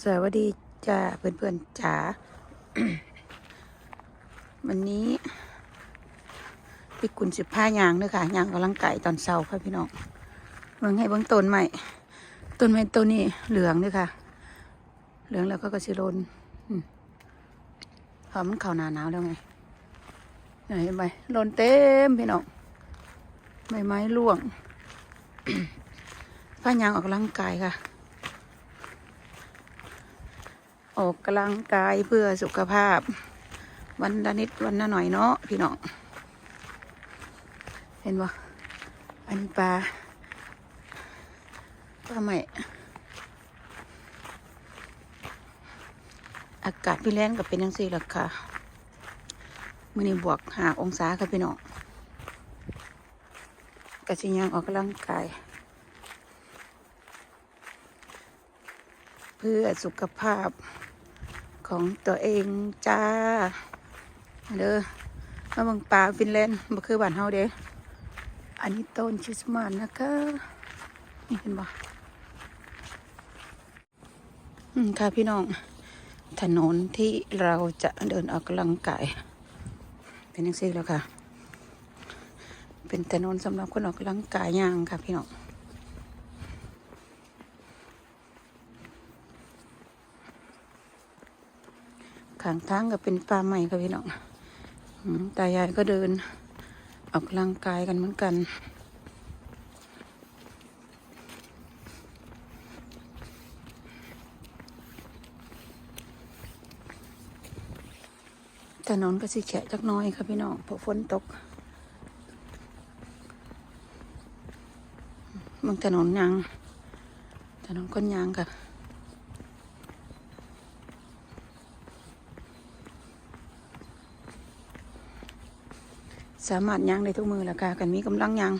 สวัสดีจ้าเพื่อนๆจ๋าวันนี้พี่กุลสิบห้ายางเด้อค่ะยางกำลังไก่ตอนเช้าค่ะพี่น้องเบิ่งให้เบิ่งต้นใหม่ต้นไม้ต้นนี้เหลืองเด้อค่ะ เหลืองแล้วก็กระสิโลนอืมเพราะมันเข้าหนาหนาวแล้วไงเห็นไหมลนเต็มพี่น้องใบไม้ร่วงผ้ายางออกกำลังกายค่ะ ออกกำลังกายเพื่อสุขภาพ วันละนิดวันละหน่อยเนาะพี่น้อง เห็นบ่อันปลาปลาใหม่อากาศพี่แลนก็เป็นยังสี่หรอกค่ะมื่อนี้บวกหาองศาค่ะพี่น้องกระชิยังออกกำลังกาย พื่อสุขภาพของตัวเองจ้าเด้อมาเบังป่าฟินแลนด์บ่คือบ้านเฮาเด้อันนี้ต้นคริสต์มาสนะคะนี่เห็นบ่อืมค่ะพี่น้อง ถนนที่เราจะเดินออกกำลังกาย เป็นยังซีแล้วค่ะ เป็นถนนสำหรับคนออกกำลังกายย่างค่ะพี่น้อง ข้างทางก็เป็นป่าใหม่ค่ะพี่น้องตายายก็เดิน ออกกำลังกายกันเหมือนกัน ถนนก็สิแฉะจักน้อยค่ะพี่น้องเพราะฝนตกบางถนนยางถนนก้นยางค่ะ สามารถย่างได้ทุกมือแล้วค่ะกันมีกำลังย่าง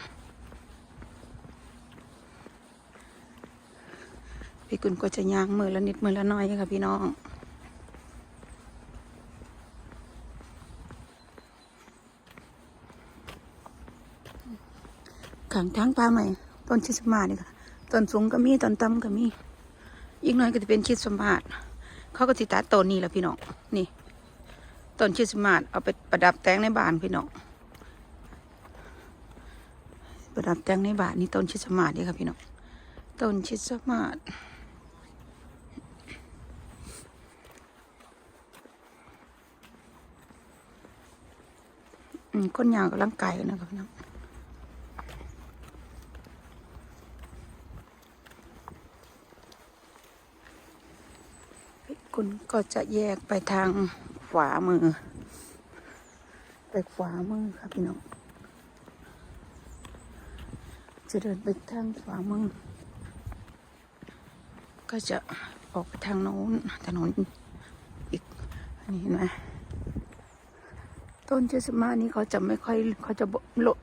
พี่กุลก็จะย่างมือละนิดมือละน้อยค่ะพี่น้องขังทางปลาใหม่ต้นชิดสมานี่ค่ะต้นสูงก็มีต้นต่ำก็มีอีกหน่อยก็จะเป็นชิดสมาดเขาก็ติดตัดต้นนี้แหละพี่น้องนี่ต้นชิดสมาดเอาไปประดับแต่งในบ้านพี่น้อง ประดับแต่งในบาทนี่ต้นชิดสมาธิค่ะพี่น้องต้นชิดสมาธิอืมก้นยางกำลังไก่นะครับพี่น้องคุณก็จะแยกไปทางขวามือ ไปขวามือครับพี่น้อง จะเดินไปทางขวามือก็จะออกไปทางโน้นถนนอีกอันนี้เห็นไหมต้นเจสมานี่เขาจะไม่ค่อยเขาจะ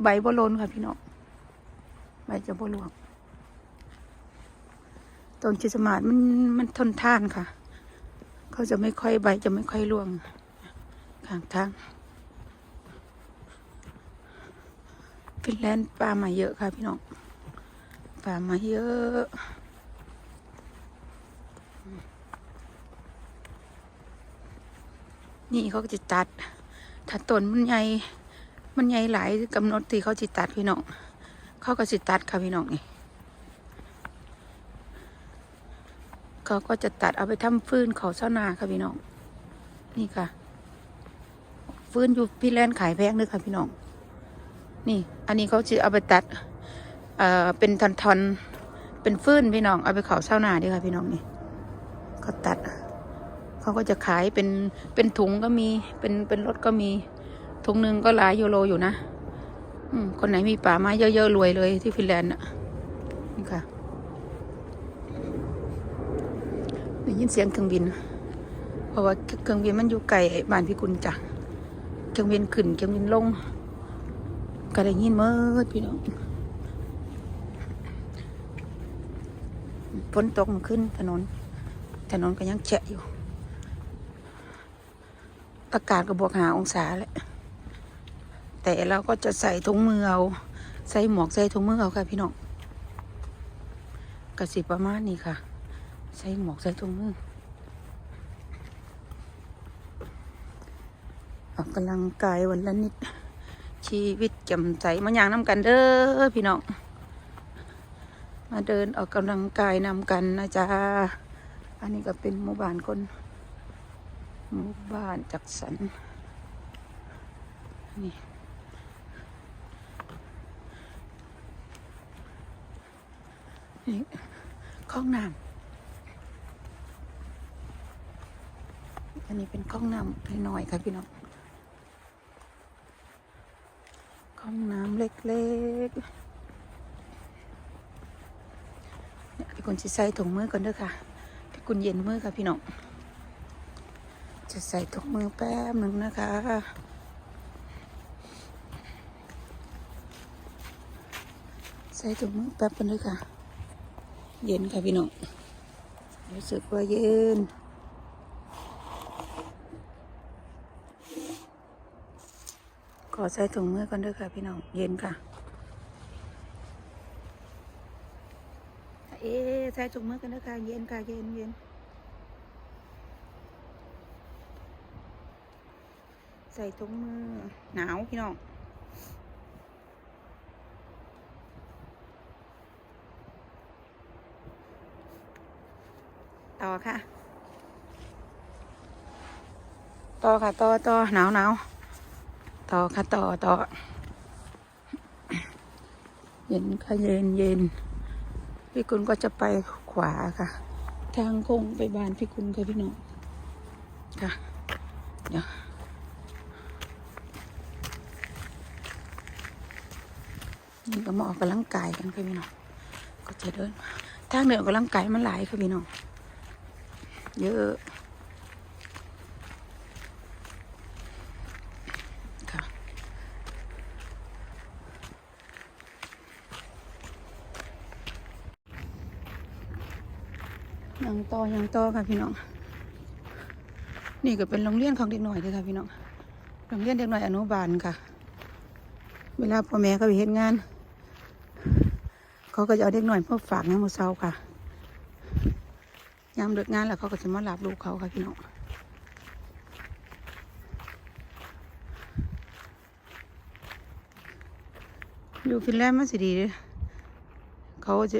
ใบบโลนค่ะพี่น้องใบจะบรวงต้นเจสมามันมันทนทานค่ะ เขาจะไม่ค่อยใบจะไม่ค่อยร่วงข้างทาง ฟินแลนด์ปลามาเยอะค่ะพี่น้องปลามาเยอะนี่เขาก็จะตัด ถ้าต้นมันใหญ่ มันใหญ่หลายกำหนดที่เขาจะตัดพี่น้อง เขาก็จะตัดค่ะพี่น้องนี่ เขาก็จะตัดเอาไปทำฟืนเขาเส้านาค่ะพี่น้อง นี่ค่ะ ฟืนอยู่พี่แลนด์ขายแพงเลยค่ะพี่น้อง นี่ อันนี้เขาจะเอาไปตัด เอ่อ เป็นทอนทอนๆเป็นฟืนพี่น้อง เอาไปเขาเช่านาดีค่ะพี่น้องนี่เขาตัด เขาก็จะขายเป็น เป็นถุงก็มี เป็น เป็นรถก็มี ถุงหนึ่งก็หลายยูโรอยู่นะอืมคนไหนมีป่าไม้เยอะๆรวยเลยที่ฟินแลนด์น่ะ นี่ค่ะได้ยินเสียงเครื่องบิน เพราะว่าเครื่องบินมันอยู่ไกลบ้านพี่กุลจ้ะเครื่องบินขึ้นเครื่องบินลง ก็ได้ยินเมื่อพี่น้องฝนตกมาขึ้นถนน ถนนก็ยังเฉะอยู่ อากาศก็บวกหาองศาแหละ แต่เราก็จะใส่ถุงมือเอา ใส่หมวกใส่ถุงมือเอาค่ะพี่น้องกระสิประมาณนี้ค่ะ ใส่หมวกใส่ถุงมือออกกำลังกายวันละนิด ชีวิตแจ่มใสมาอย่างน้ำกันเด้อพี่น้อง มาเดินออกกำลังกายนำกันนะจ๊ะ อันนี้ก็เป็นหมู่บ้านคนหมู่บ้านจักสันนี่นี่คลองน้ำอันนี้เป็นคลองน้ำน้อยค่ะพี่น้องคลองน้ำ เล็กๆเนี่ยพี่กุลจะใส่ถุงมือก่อนเด้อค่ะ พี่กุลเย็นมือค่ะพี่น้อง จะใส่ถุงมือแป๊บหนึ่งนะคะใส่ถุงมือแป๊บกันเลยค่ะ เย็นค่ะพี่น้องรู้สึกว่าเย็น อใส่ถุงมือก่อนด้วยค่ะพี่น้อง เย็นค่ะ เอ๊ใส่ถุงมือกันด้วยค่ะ เย็นค่ะ เย็นเย็นใส่ถุงมือ หนาวพี่น้องต่อค่ะ ต่อค่ะ ต่อต่อหนาวหนาว ต่อค่ะต่อต่อ เย็นค่ะเย็นเย็น พี่กุลก็จะไปขวาค่ะ ทางคงไปบ้านพี่กุลค่ะพี่น้องค่ะ เดี๋ยวนี่ก็มาออกกำลังกายกันค่ะพี่น้อง ก็จะเดิน ทางเดินออกกำลังกายมันหลายค่ะพี่น้อง เยอะ ต่อยังต่อค่ะพี่น้อง นี่ก็เป็นโรงเรียนของเด็กหน่อยเลยค่ะพี่น้อง โรงเรียนเด็กหน่อยอนุบาลค่ะ เวลาพ่อแม่เขาไปเห็นงาน เขาก็จะเอาเด็กหน่อยมาฝากในมือเช้าค่ะ ยามเลิกงานแล้วเขาก็จะมารับลูกเขาค่ะพี่น้องอยู่ฟินแลนด์มันสิดีเด้อเขาจะ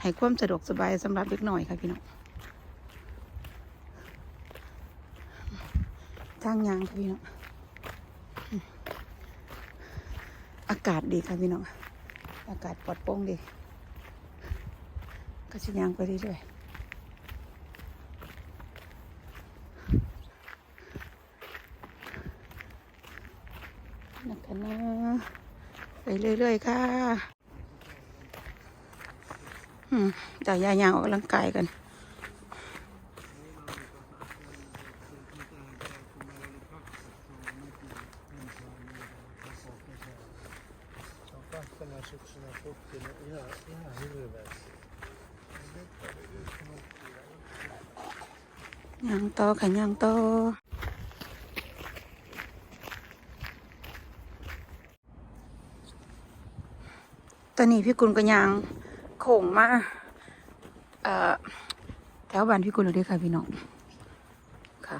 ให้ความสะดวกสบายสำหรับเด็กหน่อยค่ะพี่น้อง ทางยางพี่น้องอากาศดีค่ะพี่น้อง อากาศปลอดโปร่งดี ก็จะยางไปเรื่อยๆนะคะนะไปเรื่อยๆค่ะ อืมจ่ายยายางออกกำลังกายกัน Vakterna köpte sina foton i här, i här huvudet. ยางต่อค่ะยางต่อตอนนี้พี่กุลก็ยางโค้งมาเอ่อแถวบ้านพี่กุลเลยเด้อค่ะพี่น้องค่ะ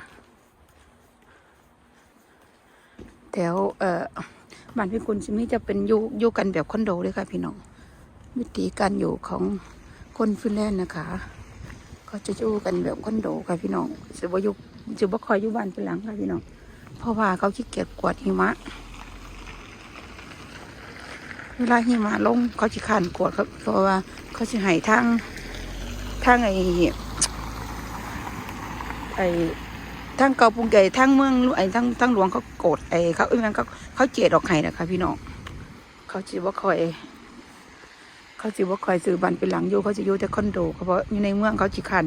แถวเอ่อ บ้านพี่กุลซิมีจะเป็นอยู่อยู่กันแบบคอนโดเลยค่ะ พี่น้องวิธีการอยู่ของคนฟินแลนด์นะคะ ก็จะอยู่กันแบบคอนโดค่ะพี่น้องจะบ่อยู่จะบ่คอยอยู่บ้านเป็นหลังค่ะพี่น้องเพราะว่าเขาขี้เกียจกวดหิมะ เวลาหิมะลงเขาจะขานกวดเขาเพราะว่าเขาจะให้ทางทางไอ้ไอ้ทางเกาปุงใหญ่ทางเมืองไอ้ทางทางหลวงเขาโกรธไอ้เขาเอ้ยมันเขา เขาเจดออกให้นะคะพี่น้องเขาจะบ่คอย เขาจะว่าคอยซื้อบ้านเป็นหลังอยู่เขาจะอยู่แต่คอนโดเขาเพราะอยู่ในเมืองเขาจีคัน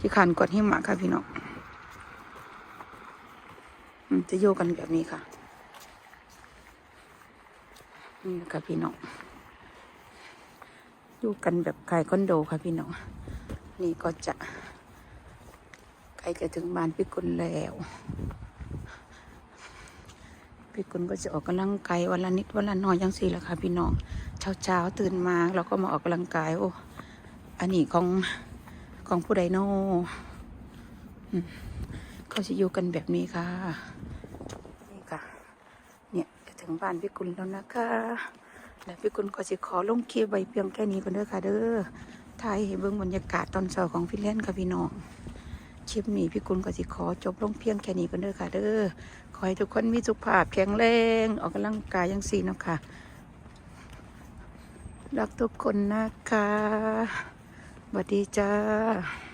จีคันกดหิมะค่ะพี่น้องจะอยู่กันแบบนี้ค่ะ นี่นะคะพี่น้องอยู่กันแบบขายคอนโดค่ะพี่น้อง นี่ก็จะใกล้จะถึงบ้านพี่กุลแล้ว พี่กุลก็จะออกกำลังกายวันละนิดวันละน้อยยังสี่ละค่ะพี่น้อง เช้าเช้าตื่นมาเราก็มาออกกำลังกายโอ้อันนี้ของของผู้ใดโน่เขาจะอยู่กันแบบนี้ค่ะนี่ค่ะ เนี่ยจะถึงบ้านพี่กุลแล้วนะคะแล้วพี่กุลก็จะขอลงคลิปใบเพียงแค่นี้ก่อนเด้อค่ะ เด้อถ่ายเบื้องบรรยากาศตอนเช้าของพี่เล่นค่ะพี่น้องคลิปนี้พี่กุลก็จะขอจบลงเพียงแค่นี้กันเด้อค่ะเด้อ ขอให้ทุกคนมีสุขภาพแข็งแรง ออกกำลังกายยังสีนะคะ รักทุกคนนะคะสวัสดีจ้า